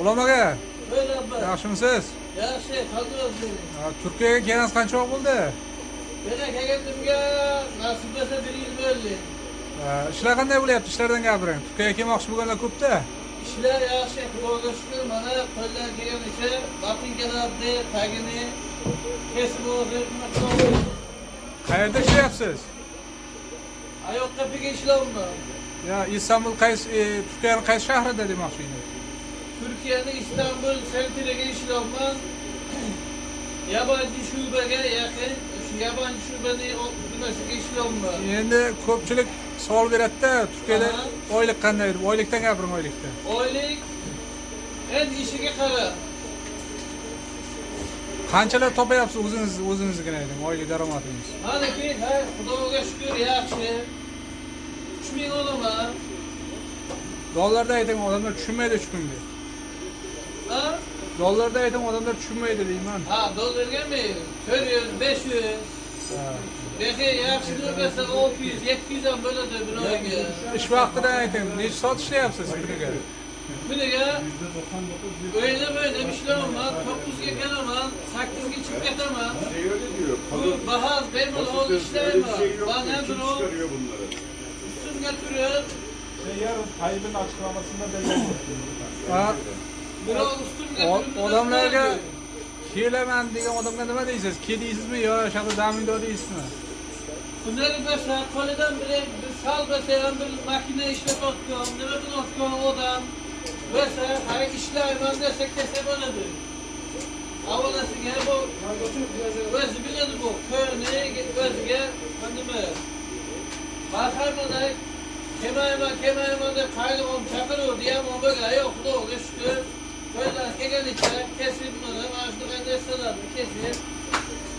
Ulan aka, Böyle abba. yaxshimisiz? Yaxshi. Ha, Turkiyaga kelgansiz qancha vaqt bo'ldi? Yana kelganimga nasib bo'lsa bir yil bo'ldi. İshlar qanday bo'lyapti? Ishlardan gapiring. Turkiyaga kelmoqchi bo'lganlar ko'pda. ishlar yaxshi xudoga shukur mana qo'ldan kelganicha botinkalarni tagini kesib o'rib Qayerda ishlayapsiz? oyoq qapiga ishlayapman Ya Istanbul qaysi e, Turkiyaning qaysi shahrida demoqchi edim. Turkiyani istanbul sentriga ishlayapman yabancı shubaga yaqin shu yabancı shubani nimasiga ishlayapman Endi ko'pchilik savol beradi-da, Turkiyada Aha. oylik qanday deb. Oylikdan gapiring, oylikdan. oylik endi ishiga qara Qanchalar topayapsiz o'zingiz o'zingizgina ayting, oylik daromadingiz. maniki ha xudoga shukur yaxshi uch ming olaman Dollarda ayting, odamlar tushunmaydi uch kunga. Ha Dollarda ayting, odamlar tushunmaydi deyman. Ha, doldurganmi? 400, 500. Ha. Belki yaxshi bo'lmasa 600, 700 ham bo'ladi bir oyga. Ish vaqtidan ayting, necha soat ishlayapsiz kuniga? Kuniga o'ylab o'ylab ishlamayman, 9ga kelaman, 8ga chiqib ketaman. Şey öyle diyor. Bu bahar bemalol ishlayman. Bana Kim birov çıkarıyor bunları? ustimga turib, Şey yarın Tayyip'in açıklamasında belli Ha, birov ustimga O- odamlarga kelaman degan odamga nima deysiz? Kelaysizmi yo shaxsiy zaminda deysizmi? Bunları bo'lsa qo'lidan bir bir sal bo'lsa ham bir makina ishlatayotgan, nima qilayotgan odam bo'lsa, hali ishlayman desa kelsa bo'ladi. Avvalasiga bu. O'zi biladi bu ko'rni o'ziga nima Baharmada kemayman kemayman deb qayg'um chaqiruvdi ham u bo'lgan yo'q xudoga shukur kelganicha kesib mana mana shunaqa narsalarni kesib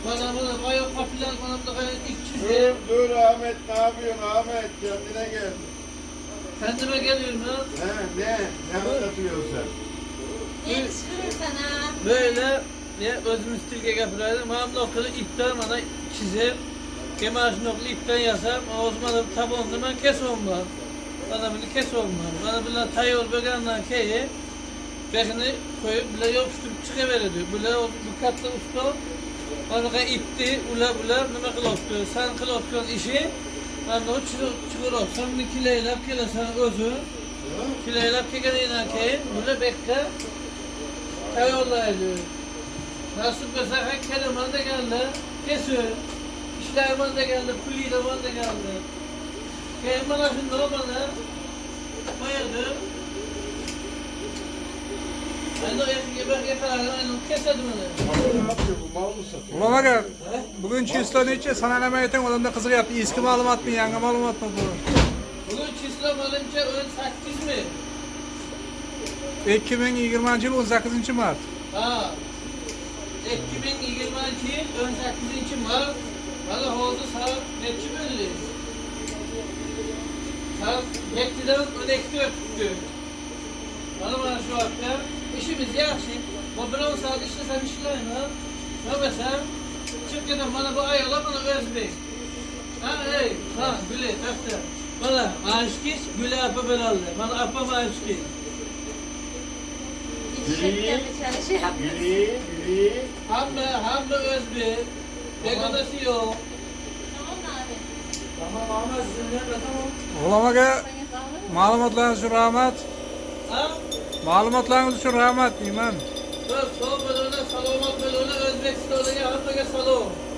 mana buni oyoq qopilar mana bunaqa ikki Dur yuz dur Ahmet ne yapıyorsun Ahmet kendine gel. Kendime geliyorum He ne? Ne anlatıyorsun sen? Ne çıkıyor sana? Böyle ne özümüz tilge gapiraydım. Mam noktalı ipten bana çizip Kemal noktalı ipten yazam. O zaman da tabonda ben kes olmam. Bana bunu kes olmam. Bana bunu tayyol bögenden keyi Bekini koyup bile yapıştırıp çıkıverirdi. Bile o bu katlı usta bana da itti, ula ula nima qilibdi? Sen qilayotgan o chiqarib, sen buni kilaylab kelasan o'zi. Kilaylab kelganidan keyin buni bekka tayyorlaydi. Nasib bo'lsa ha kelaman deganda kesib, ishlayman deganda puliyman deganda. Keyin mana shunda mana Endi ertaga bir gaplarni kesadi mana. Ne yapıyor bu mal mı satıyor? Ulan aka, bugun chисlo necha sanalama ayting, odamlar qiziqyapti. Eski ma'lumotmi, yangi ma'lumotmi bu? Bugun chislo manimcha 18 mi? 2020 yil 18 mart. Ha. 2020 yil 18 mart. Mana hozir soat nechi bo'ldi? Soat 7dan 12 o'tdi. Mana mana shu vaqtda ishimiz yaxshi. Bu biror soat ishlasam ishlayman. Bo'lmasam chiqib ketaman. Mana bu ayollar mana o'zbek. Ha, ey, ha, Guli, tafta. Mana, mashkish Guli apa bilaldi. Mana apa mashkish. Şirkette çalışıyor. Biri, biri. Hamma, hamma o'zbek. Begonasi yo'q. Tamam mı abi? Tamam Malumatlarınız için rahmet imam. Sağ ol, sağ ol, sağ ol, sağ ol, sağ ol, sağ ol, sağ ol, sağ ol, sağ ol, sağ ol, sağ ol,